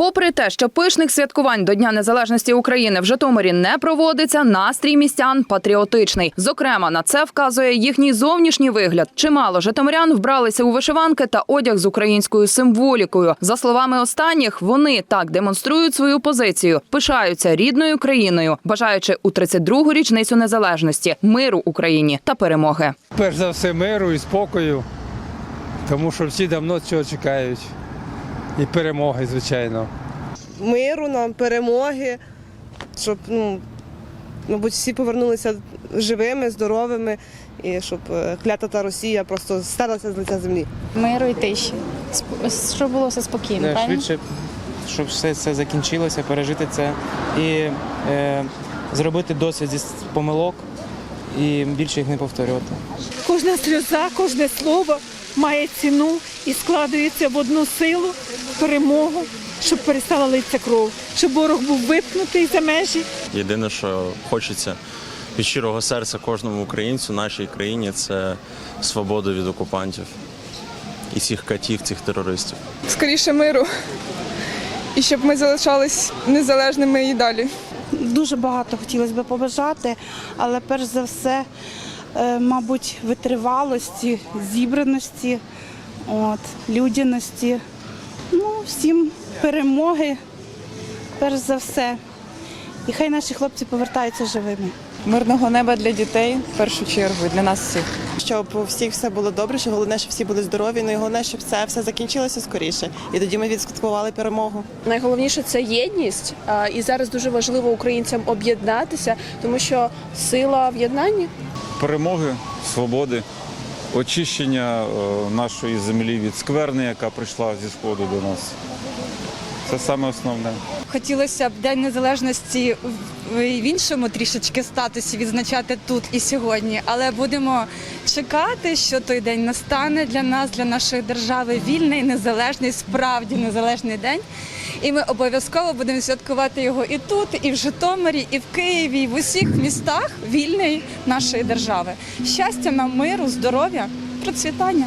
Попри те, що пишних святкувань до Дня Незалежності України в Житомирі не проводиться, настрій містян патріотичний. Зокрема, на це вказує їхній зовнішній вигляд. Чимало житомирян вбралися у вишиванки та одяг з українською символікою. За словами останніх, вони так демонструють свою позицію, пишаються рідною країною, бажаючи у 32-гу річницю незалежності, миру Україні та перемоги. Перш за все миру і спокою, тому що всі давно цього чекають. І перемоги, звичайно. миру нам, перемоги, щоб ну, мабуть, всі повернулися живими, здоровими, і щоб е, клята та Росія просто сталася з лиця землі. миру і тиші. Щоб було все спокійно, Да, правильно? швидше, щоб все це закінчилося, пережити це і е, зробити досвід зі помилок і більше їх не повторювати. Кожна сльоза, кожне слово має ціну і складується в одну силу, перемогу, щоб перестала литися кров, щоб ворог був випнутий за межі. Єдине, що хочеться від щирого серця кожному українцю, нашій країні, це свобода від окупантів і цих катів, цих терористів. скоріше миру і щоб ми залишались незалежними і далі. Дуже багато хотілося б побажати, але перш за все, е, мабуть, витривалості, зібраності, от, людяності. Ну, всім перемоги, перш за все. І хай наші хлопці повертаються живими. Мирного неба для дітей в першу чергу і для нас всіх. щоб у всіх все було добре, що головне, щоб всі були здорові. Ну і головне, щоб це все закінчилося скоріше. І тоді ми відсвяткували перемогу. Найголовніше це єдність, і зараз дуже важливо українцям об'єднатися, тому що сила в єднанні. перемоги, свободи, очищення е, нашої землі від скверни, яка прийшла зі сходу до нас. Це саме основне. Хотілося б День Незалежності в іншому трішечки статусі відзначати тут і сьогодні, але будемо чекати, що той день настане для нас, для нашої держави вільний, незалежний, справді незалежний день. І ми обов'язково будемо святкувати його і тут, і в Житомирі, і в Києві, і в усіх містах вільної нашої держави. Щастя нам, миру, здоров'я, процвітання.